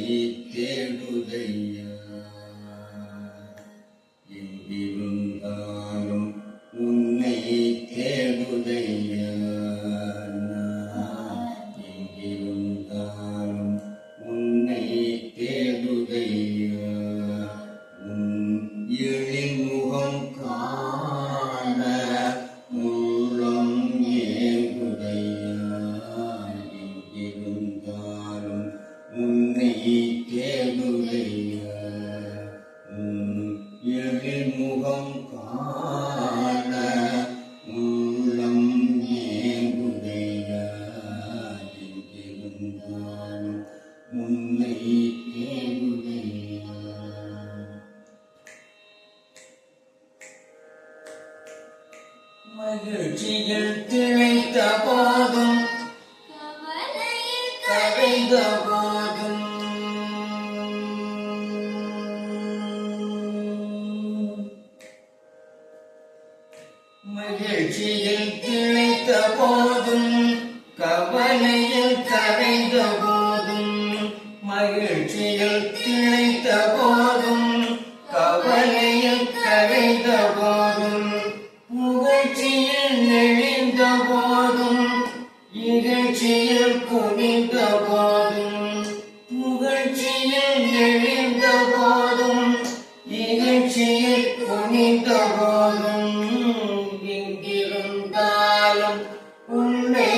தேடுதையா உன்னை மகிழ்ச்சியில் திளைத்த போதும் கரைந்த போதும் மகிழ்ச்சியில் திளைத்த போதும் கவலையில் இகழ்ச்சியில் குனிந்த போதும் முகழ்ச்சியில் நெளிந்த போதும் இகழ்ச்சியில் குனிந்த போதும் எங்கிருந்தாலும் உன்னை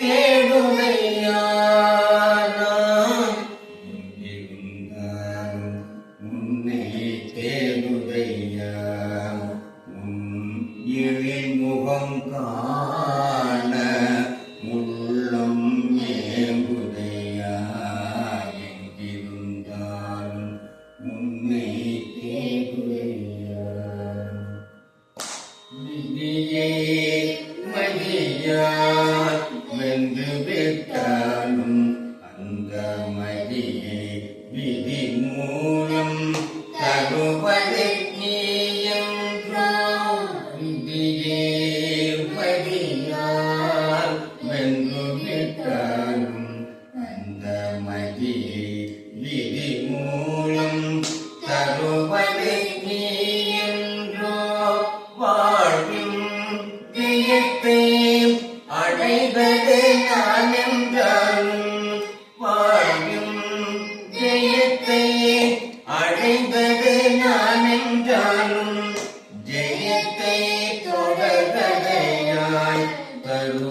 தேடுமையா உன்னை தேடுதையா உன் எழில் முகம் காண மதியா வந்து விட்டார்